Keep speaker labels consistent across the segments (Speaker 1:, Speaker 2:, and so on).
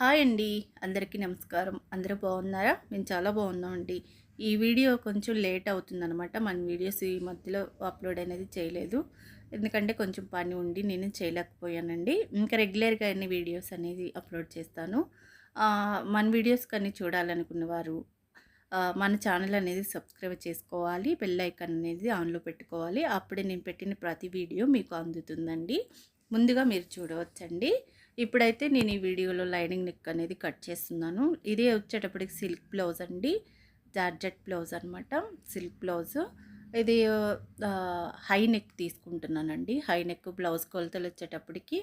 Speaker 1: Hi అండి. అందరికీ నమస్కారం. అందరూ బాగున్నారా? మేము చాలా బాగున్నామండి. ఈ వీడియో కొంచెం లేట్ అవుతుందనమాట మన వీడియోస్ ఈ మధ్యలో అప్లోడ్ అనేది చేయలేదు. ఎందుకంటే కొంచెం పని ఉండి నేను చేయలేకపోయానండి. ఇంకా రెగ్యులర్గా అన్ని వీడియోస్ అనేది అప్లోడ్ చేస్తాను. మన వీడియోస్ కానీ చూడాలనుకున్న వారు మన ఛానల్ అనేది సబ్స్క్రైబ్ చేసుకోవాలి. బెల్ ఐకాన్ అనేది ఆన్లో పెట్టుకోవాలి. అప్పుడే నేను పెట్టిన ప్రతి వీడియో మీకు అందుతుందండి. ముందుగా మీరు చూడవచ్చండి. ఇప్పుడైతే నేను ఈ వీడియోలో లైనింగ్ నెక్ అనేది కట్ చేస్తున్నాను. ఇది వచ్చేటప్పటికి సిల్క్ బ్లౌజ్ అండి. జార్జెట్ బ్లౌజ్ అనమాట సిల్క్ బ్లౌజ్. ఇది హై నెక్ తీసుకుంటున్నానండి. హై నెక్ బ్లౌజ్ కొలతలు వచ్చేటప్పటికి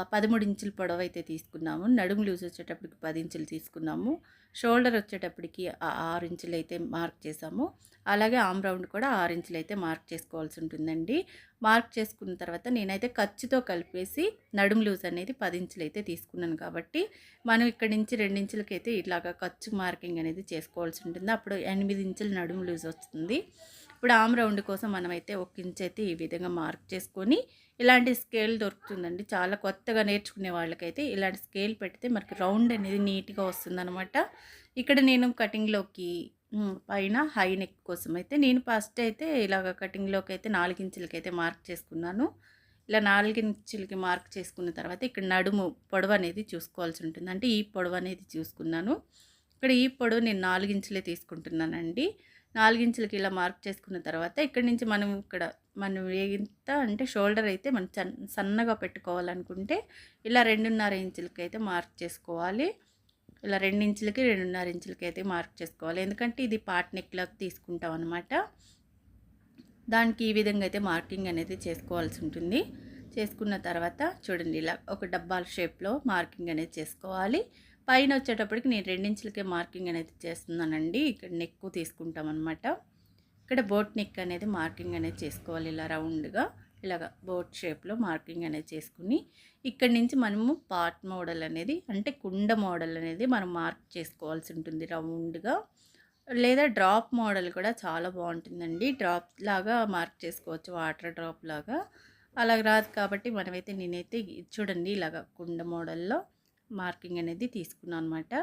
Speaker 1: పదమూడు ఇంచుల పొడవు అయితే తీసుకున్నాము. నడుము లూజ్ వచ్చేటప్పటికి పది ఇంచులు తీసుకున్నాము. షోల్డర్ వచ్చేటప్పటికి ఆ- ఆరు ఇంచులు అయితే మార్క్ చేసాము అలాగే ఆమ్ రౌండ్ కూడా ఆరు ఇంచులు అయితే మార్క్ చేసుకోవాల్సి ఉంటుందండి. మార్క్ చేసుకున్న తర్వాత నేనైతే ఖర్చుతో కలిపేసి నడుము లూజ్ అనేది పది ఇంచులు అయితే తీసుకున్నాను కాబట్టి మనం ఇక్కడి నుంచి రెండు ఇంచులకైతే ఇలాగ ఖర్చు మార్కింగ్ అనేది చేసుకోవాల్సి ఉంటుంది. అప్పుడు ఎనిమిది ఇంచుల నడుము లూజ్ వస్తుంది. ఇప్పుడు ఆమ్ రౌండ్ కోసం మనమైతే ఒక ఇంచ్ అయితే ఈ విధంగా మార్క్ చేసుకొని ఇలాంటి స్కేల్ దొరుకుతుందండి. చాలా కొత్తగా నేర్చుకునే వాళ్ళకైతే ఇలాంటి స్కేల్ పెడితే మనకి రౌండ్ అనేది నీట్గా వస్తుందన్నమాట. ఇక్కడ నేను కటింగ్లోకి పైన హై నెక్ కోసం అయితే నేను ఫస్ట్ అయితే ఇలాగ కటింగ్లోకి అయితే నాలుగు ఇంచులకి అయితే మార్క్ చేసుకున్నాను. ఇలా నాలుగు ఇంచులకి మార్క్ చేసుకున్న తర్వాత ఇక్కడ నడుము పొడవు అనేది చూసుకోవాల్సి ఉంటుంది. అంటే ఈ పొడవు అనేది చూసుకున్నాను. ఇక్కడ ఈ పొడవు నేను నాలుగు ఇంచులే తీసుకుంటున్నానండి. నాలుగించులకి ఇలా మార్క్ చేసుకున్న తర్వాత ఇక్కడ నుంచి మనం ఇక్కడ మనం ఎంత అంటే షోల్డర్ అయితే మనం సన్నగా పెట్టుకోవాలనుకుంటే ఇలా రెండున్నర ఇంచులకి అయితే మార్క్ చేసుకోవాలి. ఇలా రెండు ఇంచులకి రెండున్నర ఇంచులకి అయితే మార్క్ చేసుకోవాలి. ఎందుకంటే ఇది పార్ట్ నెక్లోకి తీసుకుంటాం అనమాట దానికి ఈ విధంగా అయితే మార్కింగ్ అనేది చేసుకోవాల్సి ఉంటుంది. చేసుకున్న తర్వాత చూడండి ఇలా ఒక డబ్బాల షేప్లో మార్కింగ్ అనేది చేసుకోవాలి. పైన వచ్చేటప్పటికి నేను రెండించులకే మార్కింగ్ అనేది చేస్తున్నానండి. ఇక్కడ నెక్ తీసుకుంటాం అనమాట ఇక్కడ బోట్ నెక్ అనేది మార్కింగ్ అనేది చేసుకోవాలి ఇలా రౌండ్గా. ఇలాగ బోట్ షేప్లో మార్కింగ్ అనేది చేసుకుని ఇక్కడి నుంచి మనము పార్ట్ మోడల్ అనేది అంటే కుండ మోడల్ అనేది మనం మార్క్ చేసుకోవాల్సి ఉంటుంది రౌండ్గా. లేదా డ్రాప్ మోడల్ కూడా చాలా బాగుంటుందండి. డ్రాప్ లాగా మార్క్ చేసుకోవచ్చు వాటర్ డ్రాప్ లాగా. అలాగ రాదు కాబట్టి మనమైతే నేనైతే చూడండి ఇలాగ కుండ మోడల్లో మార్కింగ్ అనేది తీసుకున్నాను అనమాట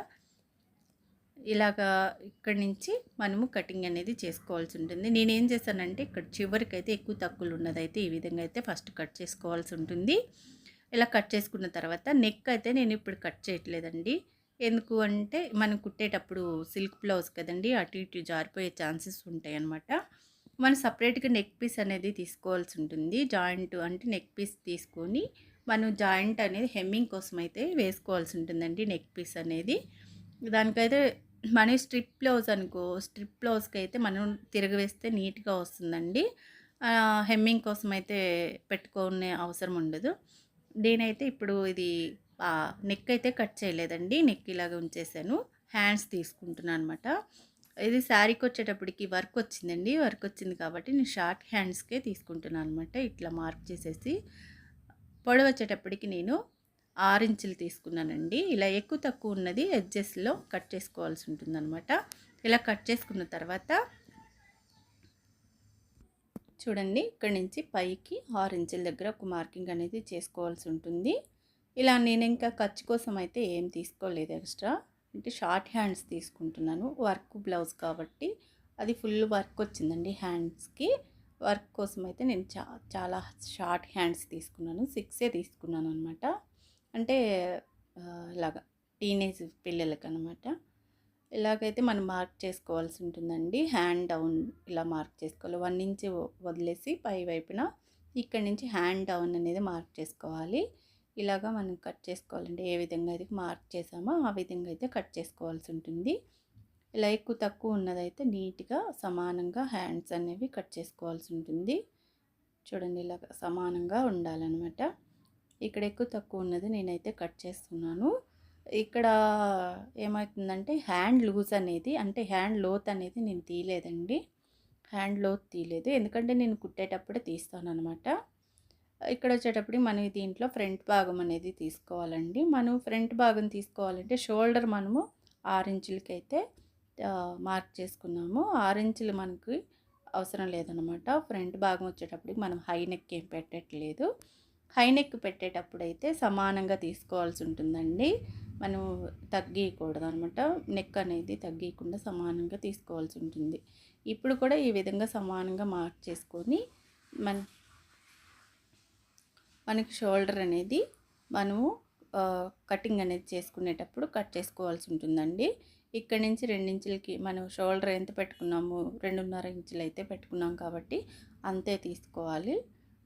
Speaker 1: ఇలాగా ఇక్కడి నుంచి మనము కటింగ్ అనేది చేసుకోవాల్సి ఉంటుంది. నేను ఏం చేశానంటే ఇక్కడ చివరికి అయితే ఎక్కువ తక్కువలు ఉన్నదైతే ఈ విధంగా అయితే ఫస్ట్ కట్ చేసుకోవాల్సి ఉంటుంది. ఇలా కట్ చేసుకున్న తర్వాత నెక్ అయితే నేను ఇప్పుడు కట్ చేయట్లేదండి. ఎందుకు అంటే మనం కుట్టేటప్పుడు సిల్క్ బ్లౌజ్ కదండి అటు ఇటు జారిపోయే ఛాన్సెస్ ఉంటాయి అన్నమాట మనం సపరేట్గా నెక్ పీస్ అనేది తీసుకోవాల్సి ఉంటుంది. జాయింట్ అంటే నెక్ పీస్ తీసుకొని మనం జాయింట్ అనేది హెమ్మింగ్ కోసం అయితే వేసుకోవాల్సి ఉంటుందండి నెక్ పీస్ అనేది. దానికైతే మన స్ట్రిప్ బ్లౌజ్ అనుకో స్ట్రిప్ బ్లౌజ్కి అయితే మనం తిరగవేస్తే నీట్గా వస్తుందండి. హెమ్మింగ్ కోసం అయితే పెట్టుకునే అవసరం ఉండదు. నేనైతే ఇప్పుడు ఇది నెక్ అయితే కట్ చేయలేదండి. నెక్ ఇలాగ ఉంచేసాను. హ్యాండ్స్ తీసుకుంటున్నాను అనమాట ఇది శారీకి వచ్చేటప్పటికి వర్క్ వచ్చిందండి. వర్క్ వచ్చింది కాబట్టి నేను షార్ట్ హ్యాండ్స్కే తీసుకుంటున్నాను అనమాట ఇట్లా మార్క్ చేసేసి. పొడవు వచ్చేటప్పటికి నేను ఆరు ఇంచులు తీసుకున్నానండి. ఇలా ఎక్కువ తక్కువ ఉన్నది ఎడ్జెస్లో కట్ చేసుకోవాల్సి ఉంటుందన్నమాట. ఇలా కట్ చేసుకున్న తర్వాత చూడండి ఇక్కడ నుంచి పైకి ఆరు ఇంచుల దగ్గర ఒక మార్కింగ్ అనేది చేసుకోవాల్సి ఉంటుంది. ఇలా నేను ఇంకా ఖర్చు కోసం అయితే ఏం తీసుకోలేదు ఎక్స్ట్రా. అంటే షార్ట్ హ్యాండ్స్ తీసుకుంటున్నాను. వర్క్ బ్లౌజ్ కాబట్టి అది ఫుల్ వర్క్ వచ్చిందండి హ్యాండ్స్కి. వర్క్ కోసం అయితే నేను చా చాలా షార్ట్ హ్యాండ్స్ తీసుకున్నాను. సిక్సే తీసుకున్నాను అనమాట అంటే ఇలాగా టీనేజ్ పిల్లలకి అనమాట ఇలాగైతే మనం మార్క్ చేసుకోవాల్సి ఉంటుందండి. హ్యాండ్ డౌన్ ఇలా మార్క్ చేసుకోవాలి. వన్ ఇంచ్ వదిలేసి పై వైపున ఇక్కడ నుంచి హ్యాండ్ డౌన్ అనేది మార్క్ చేసుకోవాలి. ఇలాగా మనం కట్ చేసుకోవాలండి ఏ విధంగా అయితే మార్క్ చేసామో ఆ విధంగా అయితే కట్ చేసుకోవాల్సి ఉంటుంది. ఇలా ఎక్కువ తక్కువ ఉన్నదైతే నీట్గా సమానంగా హ్యాండ్స్ అనేవి కట్ చేసుకోవాల్సి ఉంటుంది. చూడండి ఇలా సమానంగా ఉండాలన్నమాట. ఇక్కడ ఎక్కువ తక్కువ ఉన్నది నేనైతే కట్ చేస్తున్నాను. ఇక్కడ ఏమవుతుందంటే హ్యాండ్ లూజ్ అనేది అంటే హ్యాండ్ లోత్ అనేది నేను తీయలేదండి. హ్యాండ్ లోత్ తీయలేదు. ఎందుకంటే నేను కుట్టేటప్పుడే తీస్తాను అనమాట ఇక్కడ వచ్చేటప్పుడు మనం దీంట్లో ఫ్రంట్ భాగం అనేది తీసుకోవాలండి. మనం ఫ్రంట్ భాగం తీసుకోవాలంటే షోల్డర్ మనము ఆరు ఇంచులకైతే అయితే మార్క్ చేసుకున్నాము. ఆరు ఇంచులు మనకి అవసరం లేదనమాట ఫ్రంట్ భాగం వచ్చేటప్పటికి మనం హై నెక్ ఏం పెట్టట్లేదు. హై నెక్ పెట్టేటప్పుడు అయితే సమానంగా తీసుకోవాల్సి ఉంటుందండి. మనం తగ్గియకూడదు అనమాట నెక్ అనేది తగ్గియకుండా సమానంగా తీసుకోవాల్సి ఉంటుంది. ఇప్పుడు కూడా ఈ విధంగా సమానంగా మార్క్ చేసుకొని మన మనకి షోల్డర్ అనేది మనము కటింగ్ అనేది చేసుకునేటప్పుడు కట్ చేసుకోవాల్సి ఉంటుందండి. ఇక్కడ నుంచి రెండించులకి మనం షోల్డర్ ఎంత పెట్టుకున్నాము రెండున్నర ఇంచులు అయితే పెట్టుకున్నాం కాబట్టి అంతే తీసుకోవాలి.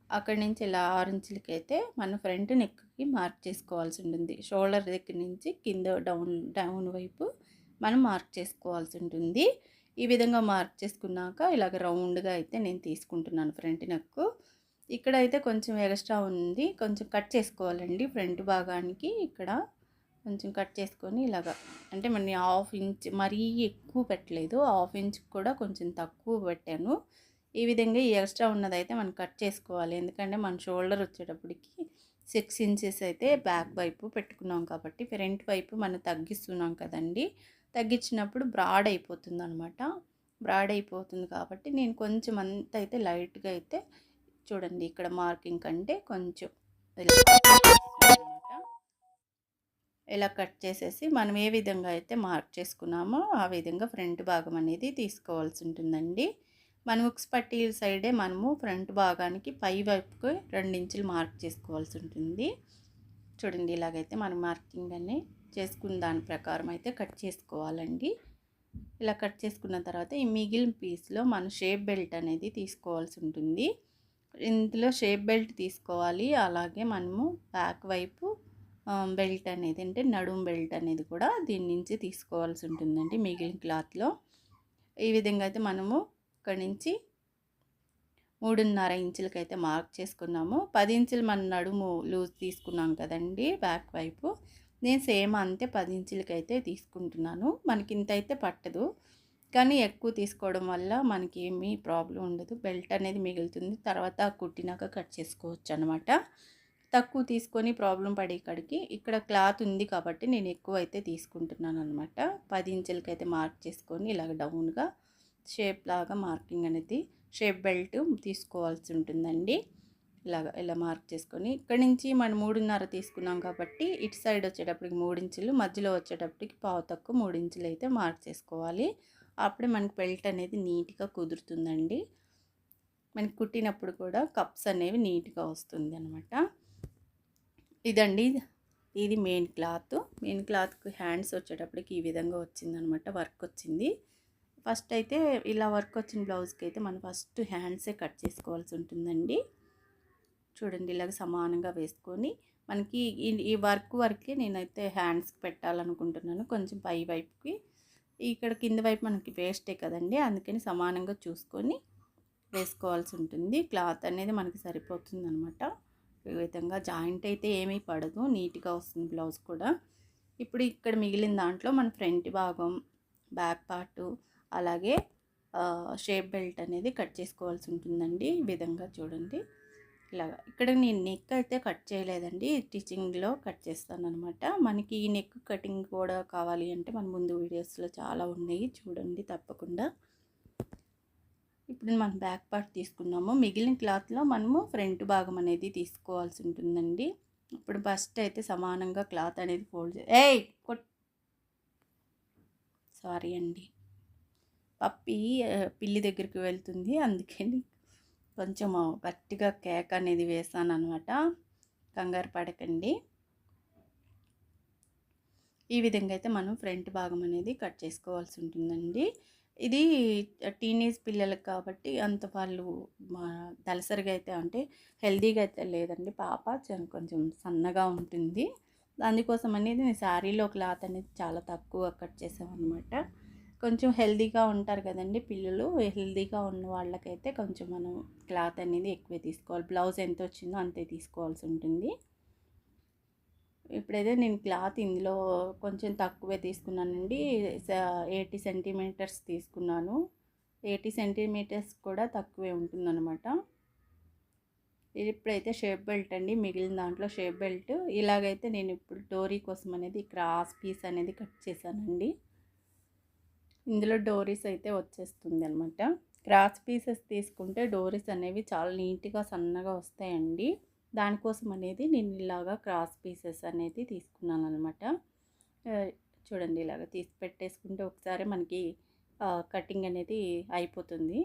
Speaker 1: అక్కడి నుంచి ఇలా ఆరు ఇంచులకి అయితే మన ఫ్రంట్ నెక్కి మార్క్ చేసుకోవాల్సి ఉంటుంది. షోల్డర్ దగ్గర నుంచి కింద డౌన్ డౌన్ వైపు మనం మార్క్ చేసుకోవాల్సి ఉంటుంది. ఈ విధంగా మార్క్ చేసుకున్నాక ఇలాగ రౌండ్గా అయితే నేను తీసుకుంటున్నాను ఫ్రంట్ నెక్ ఇక్కడ అయితే కొంచెం ఎక్స్ట్రా ఉంది. కొంచెం కట్ చేసుకోవాలండి. ఫ్రంట్ భాగానికి ఇక్కడ కొంచెం కట్ చేసుకొని ఇలాగా. అంటే మన హాఫ్ ఇంచ్ మరీ ఎక్కువ పెట్టలేదు. హాఫ్ ఇంచ్ కూడా కొంచెం తక్కువ పెట్టాను. ఈ విధంగా ఈ ఎక్స్ట్రా ఉన్నదైతే మనం కట్ చేసుకోవాలి. ఎందుకంటే మన షోల్డర్ వచ్చేటప్పటికి సిక్స్ ఇంచెస్ అయితే బ్యాక్ వైపు పెట్టుకున్నాం కాబట్టి ఫ్రంట్ వైపు మనం తగ్గిస్తున్నాం కదండి. తగ్గించినప్పుడు బ్రాడ్ అయిపోతుంది అనమాట బ్రాడ్ అయిపోతుంది కాబట్టి నేను కొంచెం అంత అయితే లైట్గా అయితే చూడండి ఇక్కడ మార్కింగ్ కంటే కొంచెం ఇలా కట్ చేసేసి మనం ఏ విధంగా అయితే మార్క్ చేసుకున్నామో ఆ విధంగా ఫ్రంట్ భాగం అనేది తీసుకోవాల్సి ఉంటుందండి. మన ఉక్స్ పట్టీ సైడే మనము ఫ్రంట్ భాగానికి పై వైపుకి ఇంచులు మార్క్ చేసుకోవాల్సి ఉంటుంది. చూడండి ఇలాగైతే మనం మార్కింగ్ అనే చేసుకున్న దాని ప్రకారం అయితే కట్ చేసుకోవాలండి. ఇలా కట్ చేసుకున్న తర్వాత ఈ మిగిలిన పీస్లో మనం షేప్ బెల్ట్ అనేది తీసుకోవాల్సి ఉంటుంది. ఇందులో షేప్ బెల్ట్ తీసుకోవాలి. అలాగే మనము బ్యాక్ వైపు బెల్ట్ అనేది అంటే నడుం బెల్ట్ అనేది కూడా దీని నుంచి తీసుకోవాల్సి ఉంటుందండి మిగిలిన క్లాత్లో. ఈ విధంగా అయితే మనము ఇక్కడ నుంచి మూడున్నర ఇంచులకి అయితే మార్క్ చేసుకున్నాము. పది ఇంచులు మన నడుము లూజ్ తీసుకున్నాం కదండి బ్యాక్ వైపు. నేను సేమ్ అంతే పది ఇంచులకి అయితే తీసుకుంటున్నాను. మనకి ఇంత అయితే పట్టదు. కానీ ఎక్కువ తీసుకోవడం వల్ల మనకి ఏమీ ప్రాబ్లం ఉండదు. బెల్ట్ అనేది మిగులుతుంది. తర్వాత కుట్టినాక కట్ చేసుకోవచ్చు అనమాట తక్కువ తీసుకొని ప్రాబ్లం పడే ఇక్కడికి. ఇక్కడ క్లాత్ ఉంది కాబట్టి నేను ఎక్కువ అయితే తీసుకుంటున్నాను అనమాట పది ఇంచులకి అయితే మార్క్ చేసుకొని ఇలాగ డౌన్గా షేప్ లాగా మార్కింగ్ అనేది షేప్ బెల్ట్ తీసుకోవాల్సి ఉంటుందండి. ఇలాగ ఇలా మార్క్ చేసుకొని. ఇక్కడ నుంచి మనం మూడున్నర తీసుకున్నాం కాబట్టి ఇటు సైడ్ వచ్చేటప్పటికి మూడించులు మధ్యలో వచ్చేటప్పటికి పావు తక్కువ మూడించులు అయితే మార్క్ చేసుకోవాలి. అప్పుడే మనకి బెల్ట్ అనేది నీట్గా కుదురుతుందండి. మనకి కుట్టినప్పుడు కూడా కప్స్ అనేవి నీట్గా వస్తుంది అనమాట ఇదండి. ఇది మెయిన్ క్లాత్. మెయిన్ క్లాత్కి హ్యాండ్స్ వచ్చేటప్పటికి ఈ విధంగా వచ్చిందనమాట వర్క్ వచ్చింది. ఫస్ట్ అయితే ఇలా వర్క్ వచ్చిన బ్లౌజ్కి అయితే మనం ఫస్ట్ హ్యాండ్సే కట్ చేసుకోవాల్సి ఉంటుందండి. చూడండి ఇలాగ సమానంగా వేసుకొని మనకి ఈ వర్క్ వరకే నేనైతే హ్యాండ్స్కి పెట్టాలనుకుంటున్నాను. కొంచెం పై వైపుకి. ఇక్కడ కింద వైపు మనకి వేస్టే కదండి. అందుకని సమానంగా చూసుకొని వేసుకోవాల్సి ఉంటుంది. క్లాత్ అనేది మనకి సరిపోతుంది అనమాట విధంగా జాయింట్ అయితే ఏమీ పడదు నీట్గా వస్తుంది బ్లౌజ్ కూడా. ఇప్పుడు ఇక్కడ మిగిలిన దాంట్లో మన ఫ్రంట్ భాగం బ్యాక్ పార్టు అలాగే షేప్ బెల్ట్ అనేది కట్ చేసుకోవాల్సి ఉంటుందండి ఈ విధంగా చూడండి. ఇలాగా ఇక్కడ నేను నెక్ అయితే కట్ చేయలేదండి స్టిచ్చింగ్లో కట్ చేస్తాను అనమాట మనకి ఈ నెక్ కటింగ్ కూడా కావాలి అంటే మన ముందు వీడియోస్లో చాలా ఉన్నాయి చూడండి తప్పకుండా. ఇప్పుడు మనం బ్యాక్ పార్ట్ తీసుకున్నాము మిగిలిన క్లాత్లో మనము ఫ్రంట్ భాగం అనేది తీసుకోవాల్సి ఉంటుందండి. ఇప్పుడు ఫస్ట్ అయితే సమానంగా క్లాత్ అనేది ఫోల్డ్ ఏయ్! కొట్ సారీ అండి. పప్పి పిల్లి దగ్గరికి వెళ్తుంది. అందుకని కొంచెం గట్టిగా కేక్ అనేది వేసాను అనమాట కంగారు పడకండి. ఈ విధంగా అయితే మనం ఫ్రంట్ భాగం అనేది కట్ చేసుకోవాల్సి ఉంటుందండి. ఇది టీనేజ్ పిల్లలకు కాబట్టి అంత వాళ్ళు దలసరిగా అయితే అంటే హెల్దీగా అయితే లేదండి. పాప కొంచెం సన్నగా ఉంటుంది. దానికోసం అనేది నేను శారీలో క్లాత్ అనేది చాలా తక్కువ కట్ చేసామన్నమాట కొంచెం హెల్దీగా ఉంటారు కదండి పిల్లలు. హెల్దీగా ఉన్న వాళ్ళకైతే కొంచెం మనం క్లాత్ అనేది ఎక్కువే తీసుకోవాలి. బ్లౌజ్ ఎంత వచ్చిందో అంతే తీసుకోవాల్సి ఉంటుంది. ఇప్పుడైతే నేను క్లాత్ ఇందులో కొంచెం తక్కువే తీసుకున్నానండి. ఎయిటీ సెంటీమీటర్స్ తీసుకున్నాను. ఎయిటీ సెంటీమీటర్స్ కూడా తక్కువే ఉంటుందన్నమాట. ఇప్పుడైతే షేప్ బెల్ట్ అండి. మిగిలిన దాంట్లో షేప్ బెల్ట్. ఇలాగైతే నేను ఇప్పుడు డోరీ కోసం అనేది క్రాస్ పీస్ అనేది కట్ చేశానండి. ఇందులో డోరీస్ అయితే వచ్చేస్తుంది అనమాట క్రాస్ పీసెస్ తీసుకుంటే డోరీస్ అనేవి చాలా నీట్గా సన్నగా వస్తాయండి. దానికోసం అనేది నేను ఇలాగా క్రాస్ పీసెస్ అనేది తీసుకున్నాను అనమాట చూడండి ఇలాగ తీసి పెట్టేసుకుంటే ఒకసారి మనకి కటింగ్ అనేది అయిపోతుంది.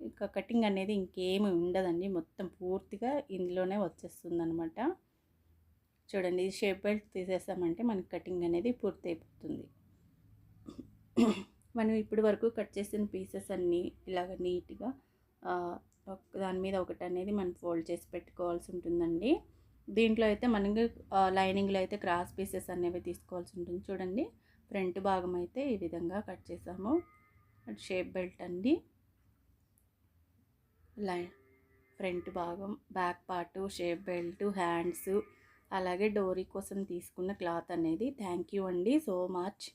Speaker 1: ఇంకా కటింగ్ అనేది ఇంకేమి ఉండదండి. మొత్తం పూర్తిగా ఇందులోనే వచ్చేస్తుంది అనమాట చూడండి ఇది షేప్ బెల్ట్ తీసేసామంటే మనకి కటింగ్ అనేది పూర్తి అయిపోతుంది. మనం ఇప్పటి వరకు కట్ చేసిన పీసెస్ అన్నీ ఇలాగ నీట్గా దాని మీద ఒకటి అనేది మనం ఫోల్డ్ చేసి పెట్టుకోవాల్సి ఉంటుందండి. దీంట్లో అయితే మనకి లైనింగ్లో అయితే క్రాస్ పీసెస్ అనేవి తీసుకోవాల్సి ఉంటుంది చూడండి. ఫ్రంట్ భాగం అయితే ఈ విధంగా కట్ చేసాము. షేప్ బెల్ట్ అండి. లై ఫ్రంట్ భాగం back part shape belt hands అలాగే డోరీ కోసం తీసుకున్న క్లాత్ అనేది. థ్యాంక్ యూ అండి సో మచ్.